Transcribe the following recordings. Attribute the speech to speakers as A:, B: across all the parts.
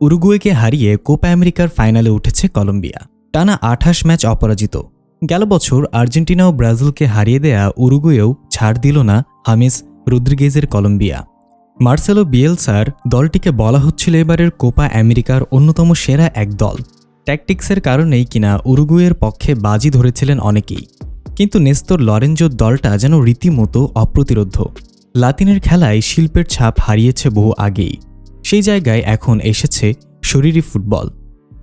A: উরুগুয়েকে হারিয়ে কোপা আমেরিকার ফাইনালে উঠেছে কলম্বিয়া। টানা আঠাশ ম্যাচ অপরাজিত। গেল বছর আর্জেন্টিনা ও ব্রাজিলকে হারিয়ে দেয়া উরুগুয়েও ছাড় দিল না হামিস রুদ্রিগেজের কলম্বিয়া। মার্সেলো বিয়েলসার দলটিকে বলা হচ্ছিল এবারের কোপা আমেরিকার অন্যতম সেরা এক দল। ট্যাকটিক্সের কারণেই কিনা উরুগুয়ের পক্ষে বাজি ধরেছিলেন অনেকেই। কিন্তু নেস্তর লরেঞ্জোর দলটা যেন রীতিমতো অপ্রতিরোধ্য লাতিনের খেলায় শিল্পের ছাপ হারিয়েছে বহু আগেই। সেই জায়গায় এখন এসেছে শরীরী ফুটবল।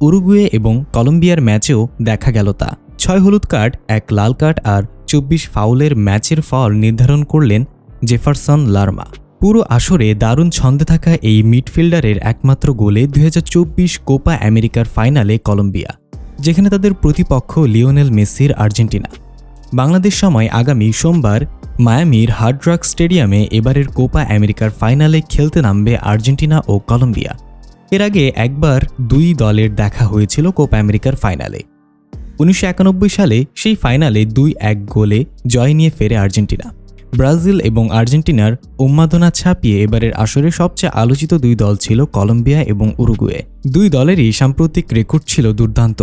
A: উরুগুয়ে এবং কলম্বিয়ার ম্যাচেও দেখা গেল তা। ছয় হলুদ কার্ড, এক লাল কার্ড আর চব্বিশ ফাউলের ম্যাচের ফল নির্ধারণ করলেন জেফারসন লার্মা। পুরো আসরে দারুণ ছন্দে থাকা এই মিডফিল্ডারের একমাত্র গোলে দুই হাজার চব্বিশ কোপা আমেরিকার ফাইনালে কলম্বিয়া, যেখানে তাদের প্রতিপক্ষ লিওনেল মেসির আর্জেন্টিনা। বাংলাদেশ সময় আগামী সোমবার মায়ামির হার্ড্রাক স্টেডিয়ামে এবারের কোপা আমেরিকার ফাইনালে খেলতে নামবে আর্জেন্টিনা ও কলম্বিয়া। এর আগে একবার দুই দলের দেখা হয়েছিল কোপা আমেরিকার ফাইনালে। উনিশশো একানব্বই সালে সেই ফাইনালে দুই এক গোলে জয় নিয়ে ফেরে আর্জেন্টিনা। ব্রাজিল এবং আর্জেন্টিনার উন্মাদনা ছাপিয়ে এবারের আসরে সবচেয়ে আলোচিত দুই দল ছিল কলম্বিয়া এবং উরুগুয়ে। দুই দলেরই সাম্প্রতিক রেকর্ড ছিল দুর্দান্ত।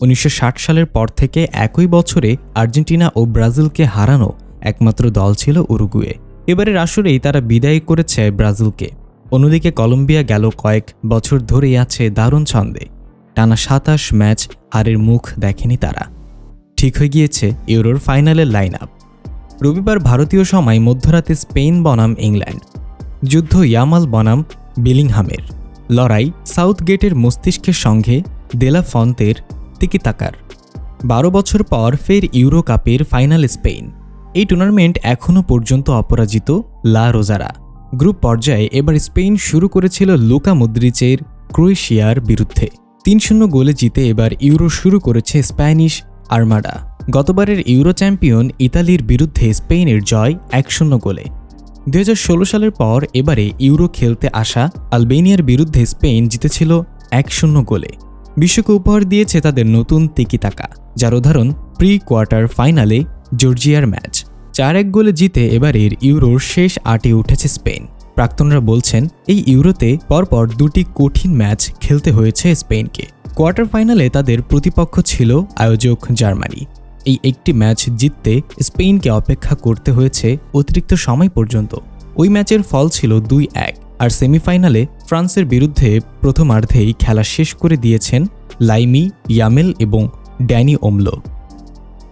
A: উনিশশো ষাট সালের পর থেকে একই বছরে আর্জেন্টিনা ও ব্রাজিলকে হারানো একমাত্র দল ছিল উরুগুয়ে। এবারের আসরেই তারা বিদায় করেছে ব্রাজিলকে। অন্যদিকে কলম্বিয়া গেল কয়েক বছর ধরেই আছে দারুণ ছন্দে। টানা সাতাশ ম্যাচ হারের মুখ দেখেনি তারা। ঠিক হয়ে গিয়েছে ইউরোর ফাইনালের লাইন আপ রবিবার ভারতীয় সময় মধ্যরাতে স্পেন বনাম ইংল্যান্ড। যুদ্ধ ইয়ামাল বনাম বিলিংহামের। লড়াই সাউথ গেটের মস্তিষ্কের সঙ্গে দেলা ফন্তের তিকিতাকার বারো বছর পর ফের ইউরো কাপের ফাইনাল স্পেন। এই টুর্নামেন্ট এখনও পর্যন্ত অপরাজিত লা রোজারা। গ্রুপ পর্যায়ে এবার স্পেন শুরু করেছিল লুকা মুদ্রিচের ক্রোয়েশিয়ার বিরুদ্ধে। তিন শূন্য গোলে জিতে এবার ইউরো শুরু করেছে স্প্যানিশ আর্মাডা। গতবারের ইউরো চ্যাম্পিয়ন ইতালির বিরুদ্ধে স্পেনের জয় এক শূন্য গোলে। দু হাজার ষোলো সালের পর এবারে ইউরো খেলতে আসা আলবেনিয়ার বিরুদ্ধে স্পেন জিতেছিল এক শূন্য গোলে। বিশ্বকে উপহার দিয়েছে তাদের নতুন তিকিতাকা যার উদাহরণ প্রি কোয়ার্টার ফাইনালে জর্জিয়ার ম্যাচ। চার এক গোলে জিতে এবারের ইউরোর শেষ আটে উঠেছে স্পেন। প্রাক্তনরা বলছেন, এই ইউরোতে পরপর দুটি কঠিন ম্যাচ খেলতে হয়েছে স্পেনকে। কোয়ার্টার ফাইনালে তাদের প্রতিপক্ষ ছিল আয়োজক জার্মানি। এই একটি ম্যাচ জিততে স্পেনকে অপেক্ষা করতে হয়েছে অতিরিক্ত সময় পর্যন্ত। ওই ম্যাচের ফল ছিল দুই এক, আর সেমিফাইনালে ফ্রান্সের বিরুদ্ধে প্রথমার্ধেই খেলা শেষ করে দিয়েছেন লাইমি, ইয়ামেল এবং ড্যানি ওমলো।